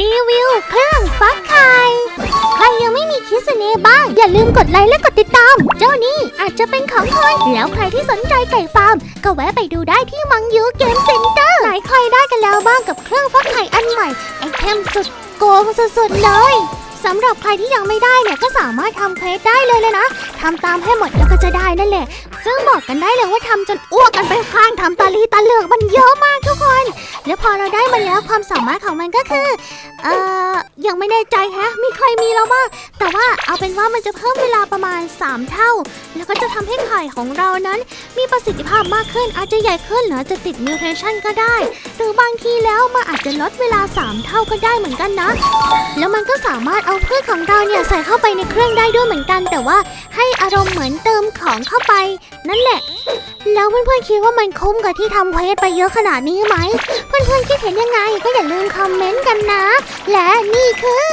รีวิวเครื่องฟักไข่ ใครยังไม่มีคิสเนบ้าง อย่าลืมกดไลค์และกดติดตาม เจ้านี่อาจจะเป็นของคนแล้วใครที่สนใจไก่ฟาร์ม ก็แวะไปดูได้ที่มังยูเกมเซ็นเตอร์ไหนใครได้กันแล้วบ้างกับเครื่องฟักไข่อันใหม่ไอเทมสุดโกงสุดๆเลยสำหรับใครที่ยังไม่ได้เนี่ยก็สามารถทำเควสได้เลยเลยนะทำตามให้หมดแล้วก็จะได้นั่นแหละ ซึ่งบอกกันได้เลยว่าทำจนอ้วกกันไปข้างทำตาลีตาเหลือกมันเยอะมาก พอเราได้มาแล้วความสามารถของมันก็คือ เอ่อ ยังไม่แน่ใจแฮะ มีใครมีแล้วบ้าง แต่ว่าเอาเป็นว่ามันจะเพิ่มเวลาประมาณ 3 เท่า แล้วก็จะทำให้ไข่ของเรานั้น มีประสิทธิภาพมากขึ้น อาจจะใหญ่ขึ้นหรือจะติดมิวเทชันก็ได้ หรือบางทีแล้วมันอาจจะลดเวลา 3 เท่าก็ได้เหมือนกันนะ แล้วมันก็สามารถเอาพืชของเราเนี่ยใส่เข้าไปในเครื่องได้ด้วยเหมือนกัน แต่ว่าให้อารมณ์เหมือนเติมของเข้าไป นั่นแหละ แล้วเพื่อนๆคิดว่ามันคุ้มกับที่ทำเควสไปเยอะขนาดนี้ไหม เพื่อนพื่อนๆคิดเห็นยังไงก็อย่าลืมคอมเมนต์กันนะ และนี่คือ